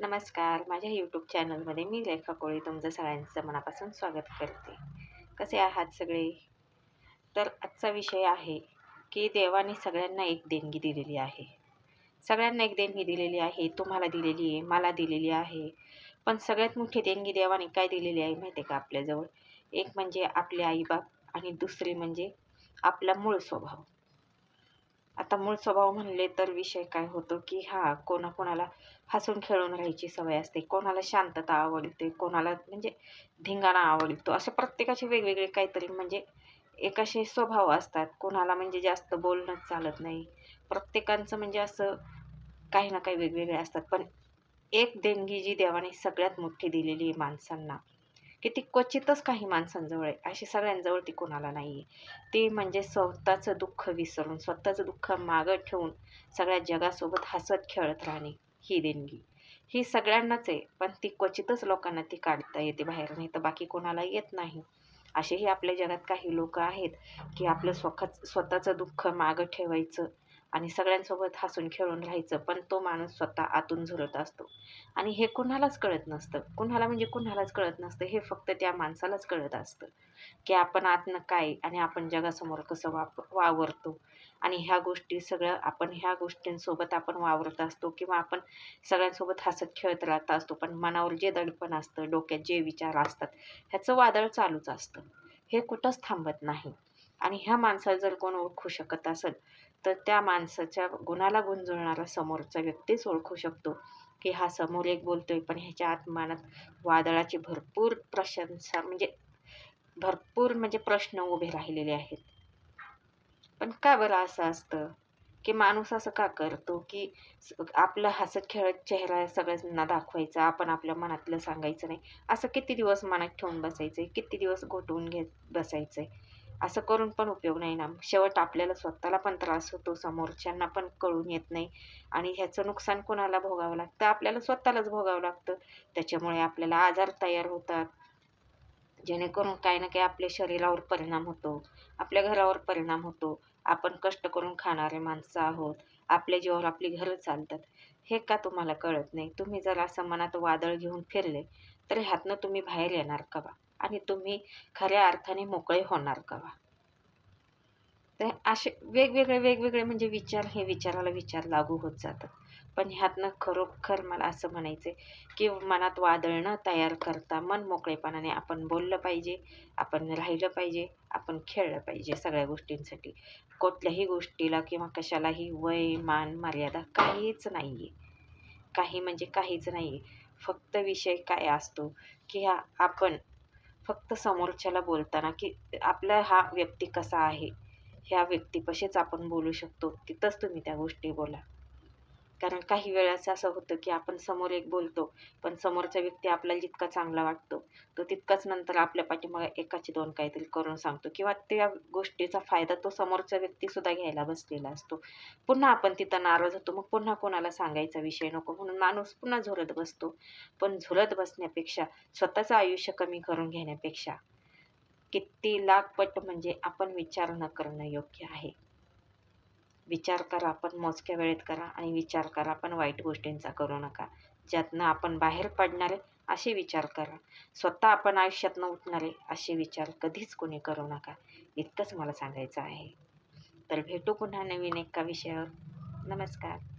नमस्कार. माझ्या यूट्यूब चॅनलमध्ये मी लेखा कोळी तुमचं सगळ्यांचं मनापासून स्वागत करते. कसे आहात सगळे? तर आजचा विषय आहे की देवाने सगळ्यांना एक देणगी दिलेली आहे. सगळ्यांना एक देणगी दिलेली आहे. तुम्हाला दिलेली आहे मला दिलेली आहे. पण सगळ्यात मोठी देणगी देवाने काय दिलेली आहे माहिती आहे का आपल्याजवळ? एक म्हणजे आपले आईबाप आणि दुसरी म्हणजे आपला मूळ स्वभाव. आता मूळ स्वभाव म्हणले तर विषय काय होतो की हा कोणाकोणाला हसून खेळून राहायची सवय असते. कोणाला शांतता आवडते कोणाला म्हणजे धिंगाणा आवडतो. असे प्रत्येकाचे वेगवेगळे काहीतरी म्हणजे एक असे स्वभाव असतात. कोणाला म्हणजे जास्त बोलणं चालत नाही. प्रत्येकांचं म्हणजे असं काही ना काही वेगवेगळे असतात. पण एक देणगी जी देवाने सगळ्यात मोठी दिलेली आहे माणसांना की ती क्वचितच काही माणसांजवळ आहे. अशी सगळ्यांजवळ ती कोणाला नाही आहे ती म्हणजे स्वतःचं दुःख विसरून स्वतःचं दुःख मागं ठेवून सगळ्या जगासोबत हसत खेळत राहणे ही देणगी. ही सगळ्यांनाच आहे पण ती क्वचितच लोकांना ती काढता येते बाहेर. नाही तर बाकी कोणाला येत नाही. असेही आपल्या जगात काही लोक आहेत की आपलं स्वख स्वतःचं दुःख मागं ठेवायचं आणि सगळ्यांसोबत हसून खेळून राहायचं पण तो माणूस स्वतः आतून झुरत असतो. आणि हे कुणालाच कळत नसतं. कुणाला म्हणजे कुणालाच कळत नसतं. हे फक्त त्या माणसालाच कळत असतं. की आपण आतनं काय आणि आपण जगासमोर कसं वाप वावरतो. आणि ह्या गोष्टी सगळं आपण ह्या गोष्टींसोबत आपण वावरत असतो किंवा आपण सगळ्यांसोबत हसत खेळत राहत असतो पण मनावर जे दडपण असतं डोक्यात जे विचार असतात ह्याचं वादळ चालूच असतं. हे कुठंच थांबत नाही. आणि ह्या माणसाला जर कोण ओळखू शकत असेल तर त्या माणसाच्या गुणाला गुंजवणारा समोरचा व्यक्तीच ओळखू शकतो की हा समोर एक बोलतोय पण ह्याच्या आत्मानात वादळाची भरपूर प्रशंसा म्हणजे भरपूर म्हणजे प्रश्न उभे राहिलेले आहेत. पण का बरं असं असतं? की माणूस असं का करतो? की आपलं हसत खेळत चेहरा सगळ्यांना दाखवायचा आपण आपल्या मनातलं सांगायचं नाही. असं किती दिवस मनात ठेवून बसायचं आहे किती दिवस घोटवून घेत बसायचं आहे असं करून पण उपयोग नाही ना. शेवट आपल्याला स्वतःला पण त्रास होतो समोरच्यांना पण कळून येत नाही आणि ह्याचं नुकसान कोणाला भोगावं लागतं? आपल्याला स्वतःलाच भोगावं लागतं. त्याच्यामुळे आपल्याला आजार तयार होतात. जेणेकरून काही ना काही आपल्या शरीरावर परिणाम होतो आपल्या घरावर परिणाम होतो. आपण कष्ट करून खाणारे माणसं आहोत. आपल्या जीवावर आपली घरं चालतात. हे का तुम्हाला कळत नाही? तुम्ही जर असं मनात वादळ घेऊन फिरले तर ह्यातनं तुम्ही बाहेर येणार का बा? आणि तुम्ही खऱ्या अर्थाने मोकळे होणार का तर असे वेगवेगळे वेगवेगळे म्हणजे विचार हे विचाराला विचार लागू होत जातात. पण ह्यातनं खरोखर मला असं म्हणायचं आहे की मनात वादळ न तयार करता मन मोकळेपणाने आपण बोललं पाहिजे आपण राहिलं पाहिजे आपण खेळलं पाहिजे सगळ्या गोष्टींसाठी. कुठल्याही गोष्टीला किंवा कशालाही वय मान मर्यादा काहीच नाही आहे काही म्हणजे काहीच नाही आहे फक्त विषय काय असतो की हा आपण फक्त समोरच्याला बोलताना की आपला हा व्यक्ती कसा आहे ह्या व्यक्तीपाशीच आपण बोलू शकतो तिथंच तुम्ही त्या गोष्टी बोला. कारण काही वेळेस असं होतं की आपण समोर एक बोलतो पण समोरचा व्यक्ती आपल्याला जितका चांगला वाटतो तो तितकाच नंतर आपल्या पाठीमागे एकाची दोन काहीतरी करून सांगतो किंवा त्या गोष्टीचा फायदा तो समोरचा व्यक्तीसुद्धा घ्यायला बसलेला असतो. पुन्हा आपण तिथं नाराज होतो मग पुन्हा कोणाला सांगायचा विषय नको म्हणून माणूस पुन्हा झुरत बसतो. पण झुरत बसण्यापेक्षा स्वतःचं आयुष्य कमी करून घेण्यापेक्षा किती लाखपट म्हणजे आपण विचार न करणं योग्य आहे. विचार करा पण मोजक्या वेळेत करा आणि विचार करा पण वाईट गोष्टींचा करू नका. ज्यातनं आपण बाहेर पडणारे असे विचार करा. स्वतः आपण आयुष्यातनं उठणारे असे विचार कधीच कोणी करू नका. इतकंच मला सांगायचं आहे. तर भेटू पुन्हा नवीन एका विषयावर. नमस्कार.